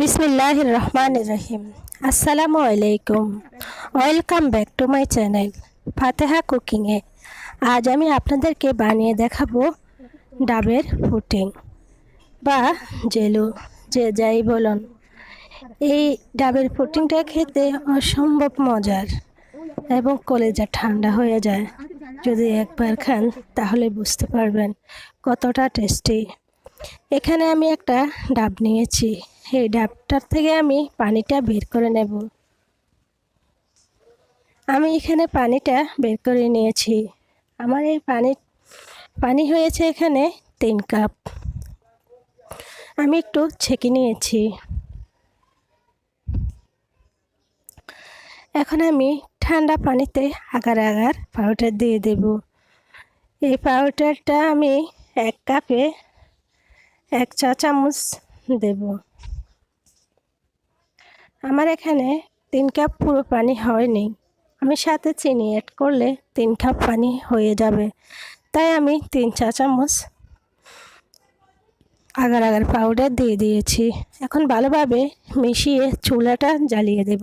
বিসমিল্লাহ রহমান রহিম আসসালামু আলাইকুম। Welcome back to my channel Fateha কুকিংয়ে। আজ আমি আপনাদেরকে বানিয়ে দেখাবো ডাবের ফুটিং বা জেলু, যে যাই বলুন। এই ডাবের ফুটিংটা খেতে অসম্ভব মজার এবং কলেজা ঠান্ডা হয়ে যায়। যদি একবার খান তাহলে বুঝতে পারবেন কতটা টেস্টি। এখানে আমি একটা ডাব নিয়েছি। এই ডাবটার থেকে আমি পানিটা বের করে নেব। আমি এখানে পানিটা বের করে নিয়েছি। আমার এই পানি পানি হয়েছে এখানে তিন কাপ। আমি একটু ছেঁকে নিয়েছি। এখন আমি ঠান্ডা পানিতে আগার আগার পাউডার দিয়ে দেব। এই পাউডারটা আমি এক কাপে এক চা চামচ দেব। আমার এখানে তিন কাপ পুরো পানি হয়নি আমি সাথে চিনি অ্যাড করলে তিন কাপ পানি হয়ে যাবে। তাই আমি তিন চা চামচ আগার আগার পাউডার দিয়ে দিয়েছি। এখন ভালোভাবে মিশিয়ে চুলাটা জ্বালিয়ে দেব।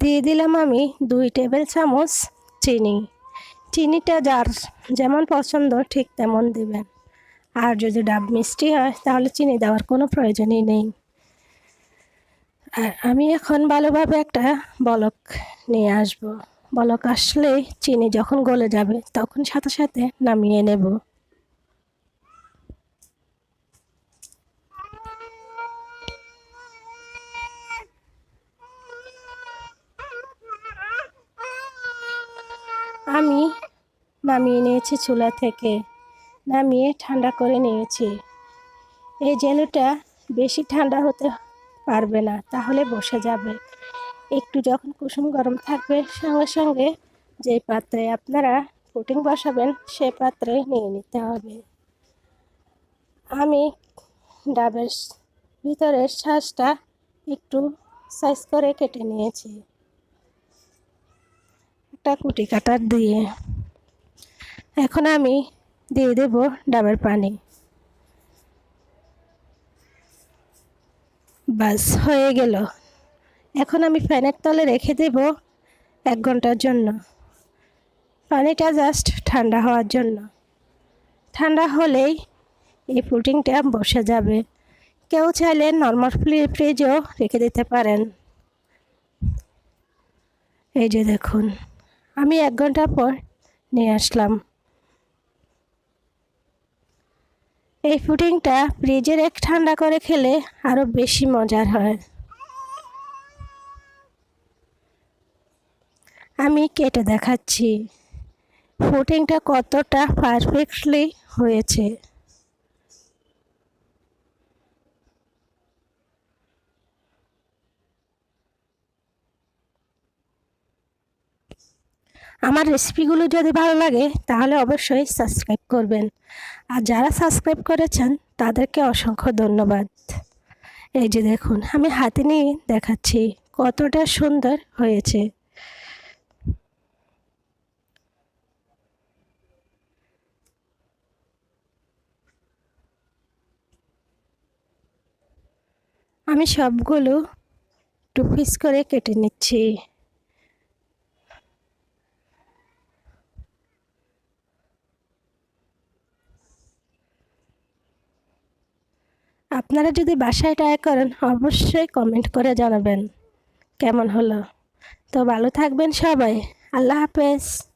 দিয়ে দিলাম আমি দুই টেবিল চামচ চিনি। চিনিটা যার যেমন পছন্দ ঠিক তেমন দেবেন। আর যদি ডাব মিষ্টি হয়, তাহলে চিনি দেওয়ার কোনো প্রয়োজনই নেই। আর আমি এখন ভালোভাবে একটা বলক নিয়ে আসব। বলক আসলেই চিনি যখন গলে যাবে, তখন সাথে সাথে নামিয়ে নেব। আমি নামিয়ে নিয়েছি চুলা থেকে। নামিয়ে ঠান্ডা করে নিয়েছি। এই জেলুটা বেশি ঠান্ডা হতে পারবে না, তাহলে বসে যাবে। একটু যখন কুসুম গরম থাকবে, সঙ্গে সঙ্গে যে পাত্রে আপনারা পুটিং বসাবেন, সে পাত্রে নিয়ে নিতে হবে। আমি ডাবের ভিতরের শ্বাসটা একটু সাইজ করে কেটে নিয়েছি। একটা কুটি কাটার দিয়ে এখন আমি দিয়ে দেব ডাবের পানি। বাস, হয়ে গেল। এখন আমি ফ্যানের তলে রেখে দেব এক ঘণ্টার জন্য। পানিটা জাস্ট ঠান্ডা হওয়ার জন্য। ঠান্ডা হলেই এই পুডিংটা বসে যাবে। কেউ চাইলে নর্মাল ফ্রিজেও রেখে দিতে পারেন। এই যে দেখুন। আমি এক ঘণ্টা পর নিয়ে আসলাম। এই পুডিংটা ফ্রিজের এক ঠান্ডা করে খেলে আরও বেশি মজার হয়। আমি কেটে দেখাচ্ছি। পুডিংটা কতটা পারফেক্টলি হয়েছে। আমার রেসিপিগুলো যদি ভালো লাগে, তাহলে অবশ্যই সাবস্ক্রাইব করবেন। আর যারা সাবস্ক্রাইব করেছেন, তাদেরকে অসংখ্য ধন্যবাদ। এই যে দেখুন, আমি হাতে নিয়ে দেখাচ্ছি কতটা সুন্দর হয়েছে। আমি সবগুলো টু পিস করে কেটে নিচ্ছি। আপনারা যদি বাসায় ট্রাই করেন, অবশ্যই কমেন্ট করে জানাবেন। কেমন হলো? তো ভালো থাকবেন সবাই। আল্লাহ হাফেজ।